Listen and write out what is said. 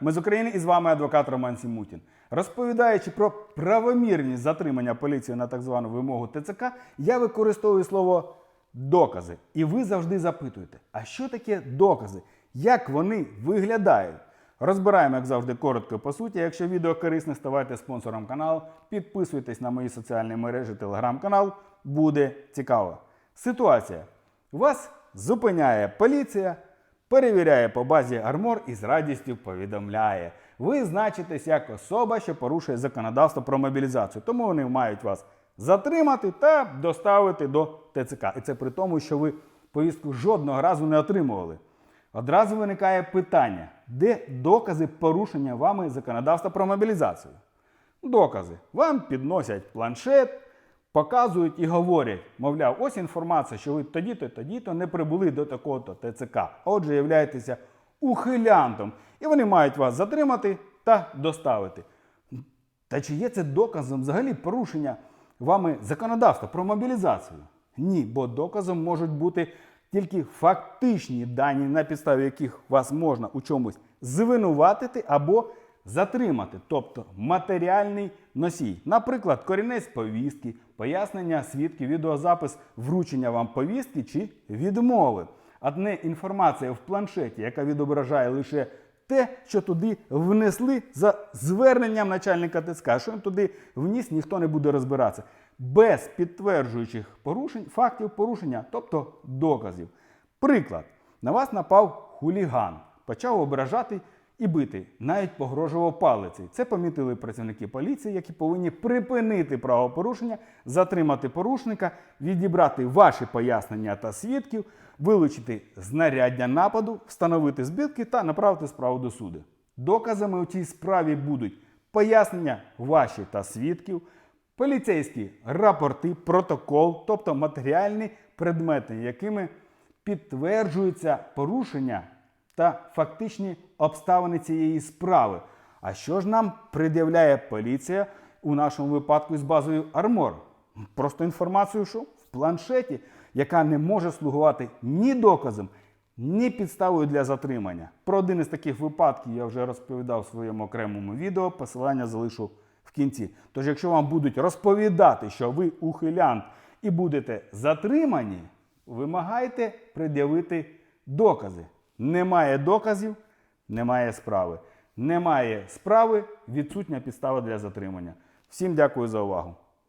Ми з України і з вами адвокат Роман Сімутін. Розповідаючи про правомірність затримання поліції на так звану вимогу ТЦК, я використовую слово докази. І ви завжди запитуєте, а що таке докази? Як вони виглядають? Розбираємо, як завжди, коротко по суті. Якщо відео корисне, ставайте спонсором каналу, підписуйтесь на мої соціальні мережі, телеграм-канал. Буде цікаво. Ситуація. Вас зупиняє поліція, перевіряє по базі армор і з радістю повідомляє. Ви значитесь як особа, що порушує законодавство про мобілізацію. Тому вони мають вас затримати та доставити до ТЦК. І це при тому, що ви повістку жодного разу не отримували. Одразу виникає питання, де докази порушення вами законодавства про мобілізацію? Докази. Вам підносять планшет, показують і говорять, мовляв, ось інформація, що ви тоді-то, тоді-то не прибули до такого-то ТЦК. Отже, являєтеся ухилянтом. І вони мають вас затримати та доставити. Та чи є це доказом взагалі порушення вами законодавства про мобілізацію? Ні, бо доказом можуть бути тільки фактичні дані, на підставі яких вас можна у чомусь звинуватити або затримати, тобто матеріальний носій. Наприклад, корінець повістки, пояснення свідків, відеозапис вручення вам повістки чи відмови. А не інформація в планшеті, яка відображає лише те, що туди внесли за зверненням начальника ТЦК. А Що він туди вніс, ніхто не буде розбиратися. Без підтверджуючих порушень, фактів порушення, тобто доказів. Приклад: на вас напав хуліган, почав ображати і бити, навіть погрожував палицею. Це помітили працівники поліції, які повинні припинити правопорушення, затримати порушника, відібрати ваші пояснення та свідків, вилучити знаряддя нападу, встановити збитки та направити справу до суду. Доказами у цій справі будуть пояснення ваші та свідків, поліцейські рапорти, протокол, тобто матеріальні предмети, якими підтверджуються порушення та фактичні обставини цієї справи. А що ж нам пред'являє поліція у нашому випадку з базою Армор? Просто інформацію, що в планшеті, яка не може слугувати ні доказом, ні підставою для затримання. Про один із таких випадків я вже розповідав в своєму окремому відео. Посилання залишу в кінці. Тож, якщо вам будуть розповідати, що ви ухилянт і будете затримані, вимагайте пред'явити докази. Немає доказів, немає справи. Немає справи, відсутня підстава для затримання. Всім дякую за увагу.